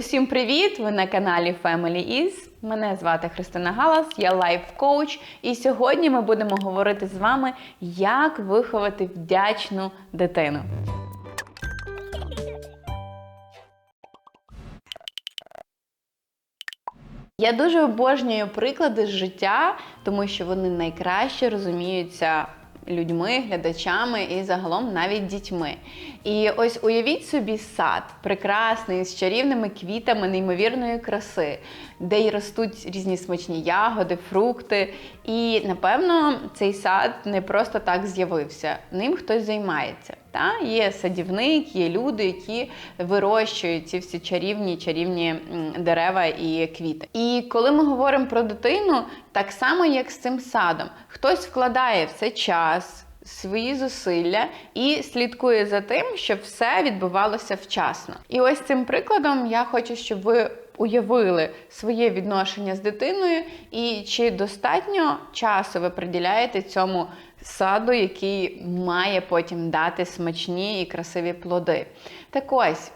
Усім привіт! Ви на каналі Family Is. Мене звати Христина Галас, я лайф-коуч, і сьогодні ми будемо говорити з вами, як виховати вдячну дитину. Я дуже обожнюю приклади з життя, тому що вони найкраще розуміються людьми, глядачами і загалом навіть дітьми. І ось уявіть собі сад, прекрасний, з чарівними квітами неймовірної краси, де й ростуть різні смачні ягоди, фрукти. І напевно цей сад не просто так з'явився. Ним хтось займається. Та? Є садівник, є люди, які вирощують ці всі чарівні чарівні дерева і квіти. І коли ми говоримо про дитину, так само як з цим садом, хтось вкладає в це час. Свої зусилля і слідкує за тим, щоб все відбувалося вчасно. І ось цим прикладом я хочу, щоб ви уявили своє відношення з дитиною, і чи достатньо часу ви приділяєте цьому саду, який має потім дати смачні і красиві плоди. Так ось.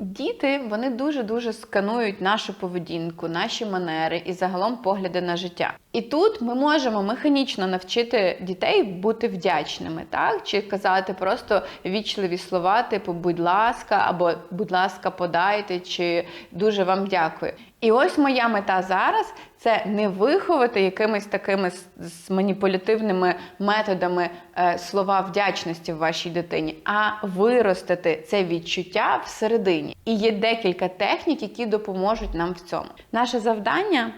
Діти вони дуже дуже сканують нашу поведінку, наші манери і загалом погляди на життя. І тут ми можемо механічно навчити дітей бути вдячними, так чи казати просто вічливі слова, типу будь ласка, або будь ласка, подайте, чи дуже вам дякую. І ось моя мета зараз це не виховати якимись такими з- маніпулятивними методами е, слова вдячності в вашій дитині, а виростити це відчуття всередині. І є декілька технік, які допоможуть нам в цьому. Наше завдання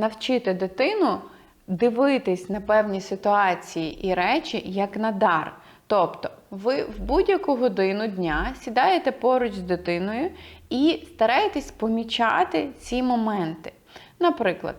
навчити дитину дивитись на певні ситуації і речі як на дар. Тобто, ви в будь-яку годину дня сідаєте поруч з дитиною і стараєтесь помічати ці моменти. Наприклад,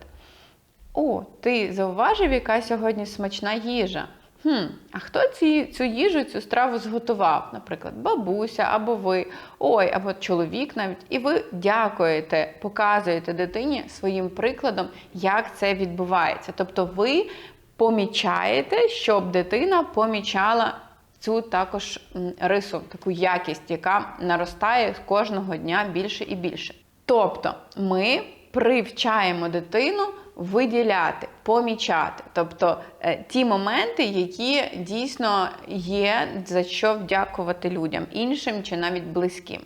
о, ти зауважив, яка сьогодні смачна їжа. Хм, а хто ці, цю їжу, цю страву зготував? Наприклад, бабуся або ви, ой, або чоловік навіть. І ви дякуєте, показуєте дитині своїм прикладом, як це відбувається. Тобто ви помічаєте, щоб дитина помічала цю також рису, таку якість, яка наростає кожного дня більше і більше. Тобто ми привчаємо дитину виділяти, помічати, тобто е, ті моменти, які дійсно є за що вдякувати людям, іншим чи навіть близьким.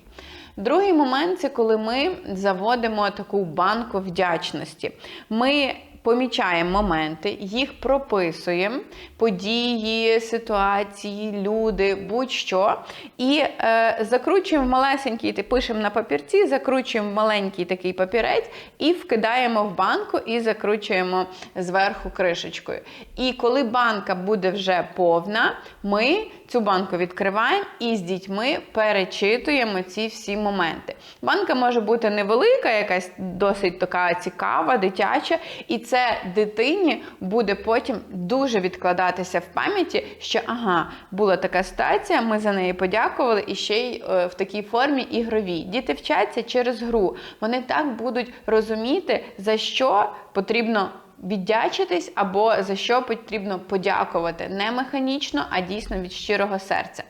Другий момент це коли ми заводимо таку банку вдячності. Ми помічаємо моменти, їх прописуємо, події, ситуації, люди, будь-що. І е, закручуємо малесенький, ти пишемо на папірці, закручуємо маленький такий папірець і вкидаємо в банку і закручуємо зверху кришечкою. І коли банка буде вже повна, ми цю банку відкриваємо і з дітьми перечитуємо ці всі моменти. Банка може бути невелика, якась досить така цікава, дитяча, і це дитині буде потім дуже відкладатися в пам'яті, що ага, була така ситуація, ми за неї подякували і ще й е, в такій формі ігровій. Діти вчаться через гру. Вони так будуть розуміти, за що потрібно віддячитись або за що потрібно подякувати не механічно, а дійсно від щирого серця.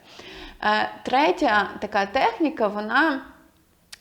Е, Третя така техніка, вона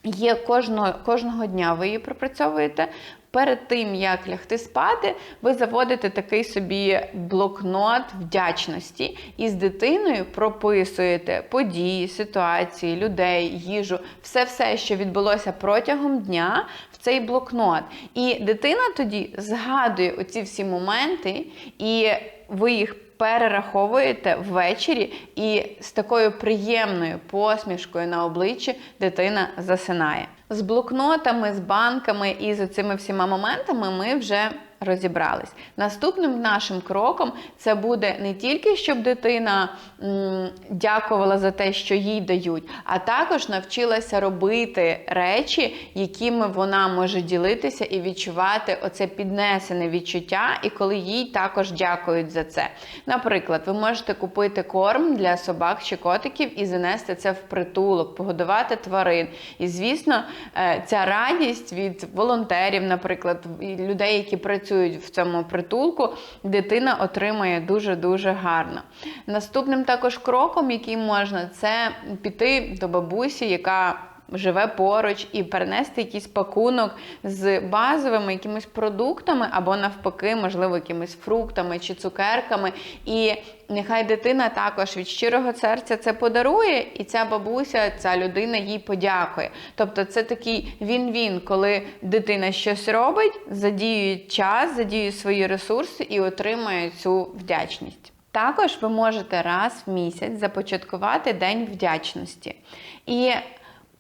є кожного, кожного дня. Ви її пропрацьовуєте. Перед тим, як лягти спати, ви заводите такий собі блокнот вдячності і з дитиною прописуєте події, ситуації, людей, їжу, все-все, що відбулося протягом дня в цей блокнот. І дитина тоді згадує оці всі моменти, і ви їх перераховуєте ввечері, і з такою приємною посмішкою на обличчі дитина засинає. З блокнотами, з банками і з цими всіма моментами ми вже розібрались. Наступним нашим кроком це буде не тільки щоб дитина м, дякувала за те, що їй дають, а також навчилася робити речі, якими вона може ділитися і відчувати оце піднесене відчуття, і коли їй також дякують за це. Наприклад, ви можете купити корм для собак чи котиків і занести це в притулок, погодувати тварин. І звісно, е, ця радість від волонтерів, наприклад, людей, які працюють в цьому притулку, дитина отримає дуже-дуже гарно. Наступним також кроком, який можна, це піти до бабусі, яка живе поруч, і перенести якийсь пакунок з базовими якимись продуктами, або навпаки, можливо, якимись фруктами чи цукерками. І нехай дитина також від щирого серця це подарує, і ця бабуся, ця людина їй подякує. Тобто це такий він-він, коли дитина щось робить, задіює час, задіює свої ресурси і отримує цю вдячність. Також ви можете раз в місяць започаткувати День вдячності. І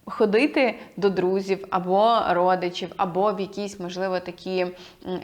ходити до друзів або родичів, або в якісь, можливо, такі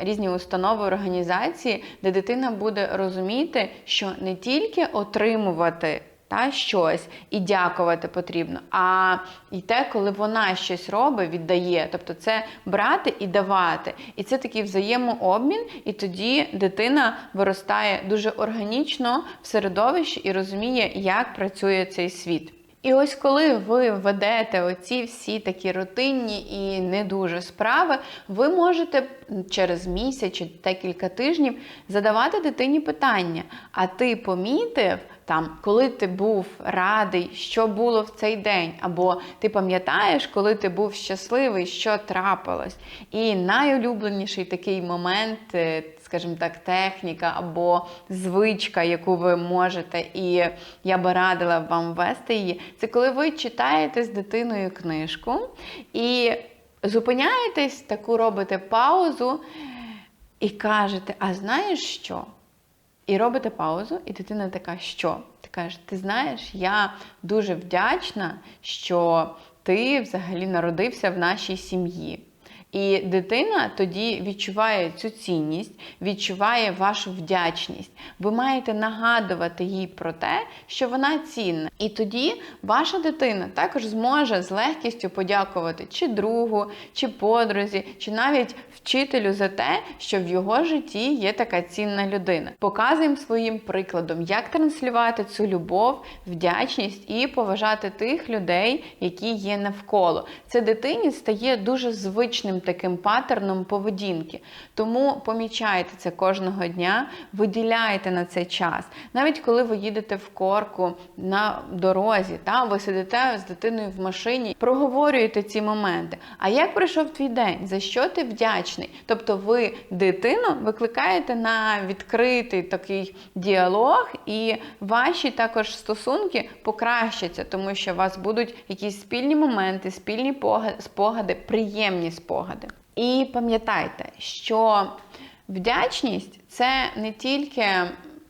різні установи, організації, де дитина буде розуміти, що не тільки отримувати. Та щось і дякувати потрібно, а і те, коли вона щось робить, віддає. Тобто це брати і давати. І це такий взаємообмін, і тоді дитина виростає дуже органічно в середовищі і розуміє, як працює цей світ. І ось коли ви ведете оці всі такі рутинні і не дуже справи, ви можете через місяць чи декілька тижнів задавати дитині питання: а ти помітив? Там, коли ти був радий, що було в цей день, або ти пам'ятаєш, коли ти був щасливий, що трапилось. І найулюбленіший такий момент, е, скажімо так, техніка або звичка, яку ви можете, і я би радила вам ввести її, це коли ви читаєте з дитиною книжку і зупиняєтесь, таку робите паузу і кажете: а знаєш що? І робите паузу, і дитина така, що? Ти кажеш, ти знаєш, я дуже вдячна, що ти взагалі народився в нашій сім'ї. І дитина тоді відчуває цю цінність, відчуває вашу вдячність. Ви маєте нагадувати їй про те, що вона цінна. І тоді ваша дитина також зможе з легкістю подякувати чи другу, чи подрузі, чи навіть вчителю за те, що в його житті є така цінна людина. Показуємо своїм прикладом, як транслювати цю любов, вдячність і поважати тих людей, які є навколо. Це дитині стає дуже звичним таким паттерном поведінки. Тому помічайте це кожного дня, виділяйте на це час. Навіть коли ви їдете в корку на дорозі, та ви сидите з дитиною в машині, проговорюєте ці моменти. А як пройшов твій день? За що ти вдячний? Тобто, ви дитину викликаєте на відкритий такий діалог, і ваші також стосунки покращаться, тому що у вас будуть якісь спільні моменти, спільні спогади, приємні спогади. І пам'ятайте, що вдячність це не тільки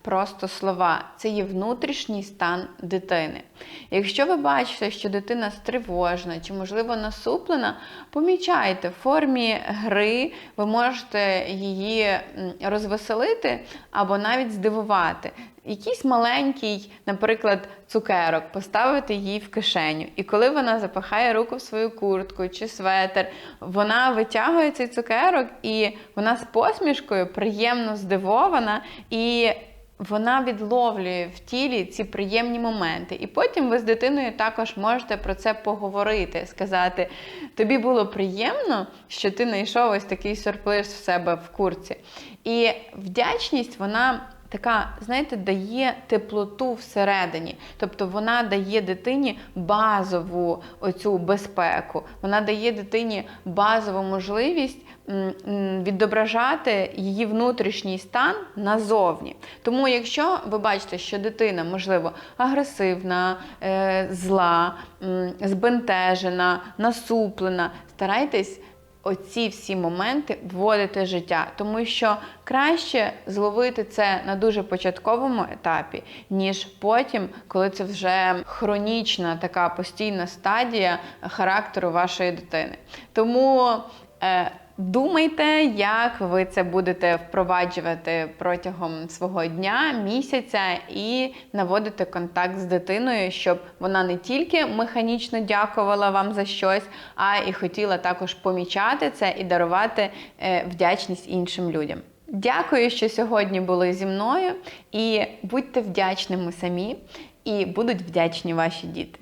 просто слова, це є внутрішній стан дитини. Якщо ви бачите, що дитина стривожена чи, можливо, насуплена, помічайте, в формі гри ви можете її розвеселити або навіть здивувати. Якийсь маленький, наприклад, цукерок, поставити їй в кишеню. І коли вона запахає руку в свою куртку чи светр, вона витягує цей цукерок, і вона з посмішкою приємно здивована. і вона відловлює в тілі ці приємні моменти. І потім ви з дитиною також можете про це поговорити, сказати: тобі було приємно, що ти знайшов ось такий сюрприз в себе в курці. І вдячність, вона така, знаєте, дає теплоту всередині. Тобто вона дає дитині базову оцю безпеку, вона дає дитині базову можливість відображати її внутрішній стан назовні. Тому, якщо ви бачите, що дитина, можливо, агресивна, е, зла, збентежена, насуплена, старайтесь оці всі моменти вводити життя, тому що краще зловити це на дуже початковому етапі, ніж потім, коли це вже хронічна така постійна стадія характеру вашої дитини. Тому е, Думайте, як ви це будете впроваджувати протягом свого дня, місяця і наводити контакт з дитиною, щоб вона не тільки механічно дякувала вам за щось, а і хотіла також помічати це і дарувати е, вдячність іншим людям. Дякую, що сьогодні були зі мною, і будьте вдячними самі, і будуть вдячні ваші діти.